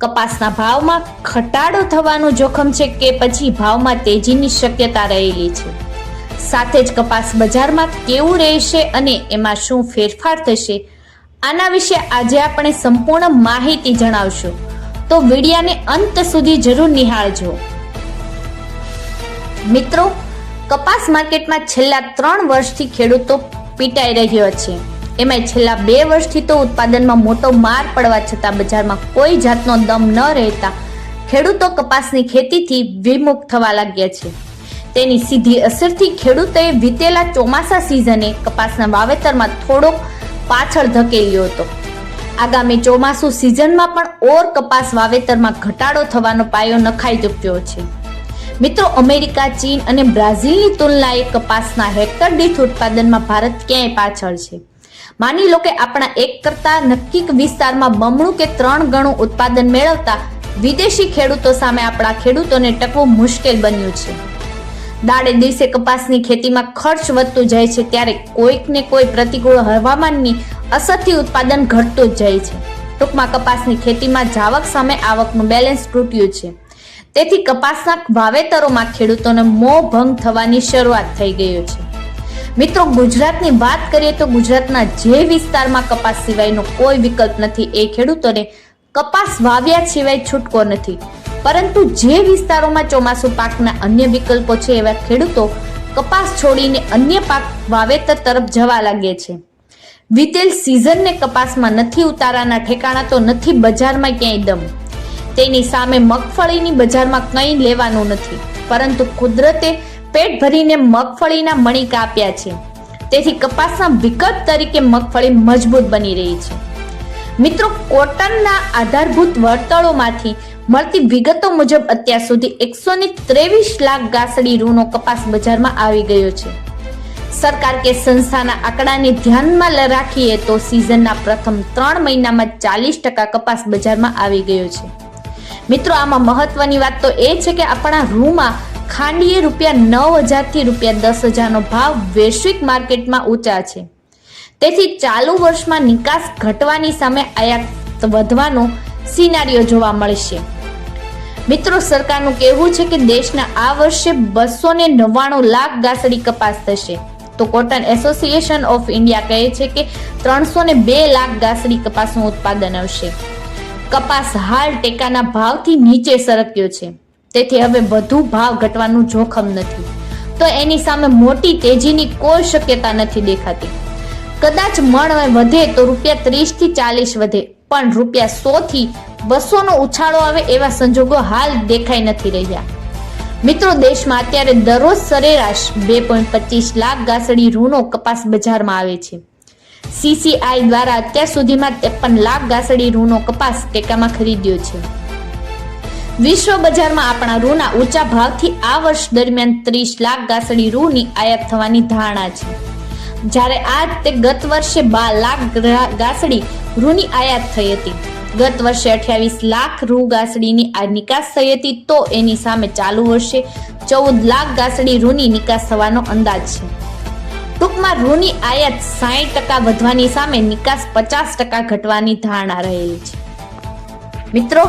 કપાસના ભાવમાં ઘટાડો થવાનું જોખમ છે કે પછી ભાવમાં તેજીની શક્યતા રહેલી છે. સાથે જ કપાસ બજારમાં કેવું રહેશે અને એમાં શું ફેરફાર થશે, આના વિશે આજે આપણે સંપૂર્ણ માહિતી જણાવશું. તો વિડિયાને અંત સુધી જરૂર નિહાળજો. મિત્રો, કપાસ માર્કેટમાં છેલ્લા ત્રણ વર્ષથી ખેડૂતો પીટાઈ રહ્યો છે. એમાં છેલ્લા બે વર્ષથી તો ઉત્પાદનમાં મોટો માર પડવા છતાં બજારમાં કોઈ જાતનો દમ ન રહેતા ખેડૂતો કપાસની ખેતીથી વિમુખ થવા લાગ્યા છે. તેની સીધી અસરથી ખેડૂતોએ વીતેલા ચોમાસા સિઝને કપાસના વાવેતરમાં થોડોક પાછળ ધકેલ્યો હતો. આગામી ચોમાસું સિઝનમાં પણ ઓર કપાસ વાવેતરમાં ઘટાડો થવાનો પાયો નખાઈ ચૂક્યો છે. મિત્રો, અમેરિકા, ચીન અને બ્રાઝિલની તુલનાએ કપાસના હેક્ટર દીઠ ઉત્પાદનમાં ભારત ક્યાંય પાછળ છે? માની લો કે આપણા એક કરતા નક્કી વિસ્તારમાં બમણું કે ત્રણ ગણું ઉત્પાદન મેળવતા વિદેશી ખેડૂતો સામે આપણા ખેડૂતોને ટકવું મુશ્કેલ બન્યું છે. દાડે દિવસે કપાસની ખેતીમાં ખર્ચ વધતું જાય છે ત્યારે કોઈકને કોઈ પ્રતિકૂળ હવામાનની અસરથી ઉત્પાદન ઘટતું જ જાય છે. ટૂંકમાં કપાસની ખેતીમાં જાવક સામે આવકનું બેલેન્સ તૂટ્યું છે. તેથી કપાસના વાવેતરોમાં ખેડૂતોને મોં ભંગ થવાની શરૂઆત થઈ ગયો છે. મિત્રો, ગુજરાતની વાત કરીએ તો ગુજરાતના જે વિસ્તારમાં કપાસ સિવાયનો કોઈ વિકલ્પ નથી એ ખેડૂતોને કપાસ વાવ્યા સિવાય છૂટકો નથી. પરંતુ જે વિસ્તારોમાં ચોમાસુ પાકના અન્ય વિકલ્પો છે એવા ખેડૂતો કપાસ છોડીને અન્ય પાક વાવેતર તરફ જવા લાગે છે. વીતેલ સિઝનને કપાસમાં નથી ઉતારાના ઠેકાણા તો નથી બજારમાં ક્યાંય દમ. તેની સામે મગફળીની બજારમાં કંઈ લેવાનું નથી. પરંતુ કુદરતે પેટ ભરીને મગફળીના મણી કાપ્યા છે. તેથી કપાસના વિકલ્પ તરીકે મગફળી મજબૂત બની રહી છે. મિત્રો, કોટનના આધારભૂત વળતળોમાંથી મળતી વિગતો મુજબ અત્યાર સુધી એકસો ને ત્રેવીસ લાખ ગાસડી રૂનો કપાસ બજારમાં આવી ગયો છે. સરકાર કે સંસ્થાના આંકડાને ધ્યાનમાં રાખીએ તો સિઝનના પ્રથમ ત્રણ મહિનામાં ચાલીસ ટકા કપાસ બજારમાં આવી ગયો છે. મિત્રો, આમાં મહત્વની વાત તો એ છે કે આપણા રૂમાં ખાંડીએ રૂપિયા નવ હજારથી રૂપિયા દસ હજારનો ભાવ વૈશ્વિક માર્કેટમાં ઊંચા છે. તેથી ચાલુ વર્ષમાં નિકાસ ઘટવાની સામે આયાત વધવાનો સિનારીઓ જોવા મળશે. મિત્રો, સરકારનું કહેવું છે કે દેશના આ વર્ષે બસો ને નવ્વાણું લાખ ગાસડી કપાસ થશે. તો કોટન એસોસિએશન ઓફ ઇન્ડિયા કહે છે કે ત્રણસો ને બે લાખ ગાસડી કપાસનું ઉત્પાદન આવશે. કપાસ હાલ ટેકાના ભાવથી નીચે સરક્યો છે. તેથી હવે વધુ ભાવ ઘટવાનું જોખમ નથી. તો એની સામે મોટી તેજીની કોઈ શક્યતા નથી દેખાતી. કદાચ મણ વધે તો રૂપિયા ત્રીસથી ચાલીસ વધે, પણ રૂપિયા સો થી બસો નો ઉછાળો આવે એવા સંજોગો હાલ દેખાઈ નથી રહ્યા. મિત્રો, દેશમાં અત્યારે દરરોજ સરેરાશ બે પોઈન્ટ પચીસ લાખ ગાસડી ઋણો કપાસ બજારમાં આવે છે. સીસીઆઈ દ્વારા અત્યાર સુધીમાં ત્રેપન લાખ ગાસડી ઋણો કપાસ ટેકામાં ખરીદ્યો છે. વિશ્વ બજારમાં આપણા રૂના ઊંચા ભાવથી આ વર્ષ દરમિયાન ત્રીસ લાખ ગાસડી રૂની આયાત થવાની ધારણા છે. જ્યારે આ તે ગત વર્ષે બાર લાખ ગાસડી રૂની આયાત થઈ હતી. ગત વર્ષે અઠ્યાવીસ લાખ રૂ ગાસડીની આ નિકાસ થઈ હતી તો એની સામે ચાલુ વર્ષે ચૌદ લાખ ગાસડી રૂની નિકાસ થવાનો અંદાજ છે. ટૂંકમાં રૂની આયાત સાઈઠ ટકા વધવાની સામે નિકાસ પચાસ ટકા ઘટવાની ધારણા રહેલી છે. મિત્રો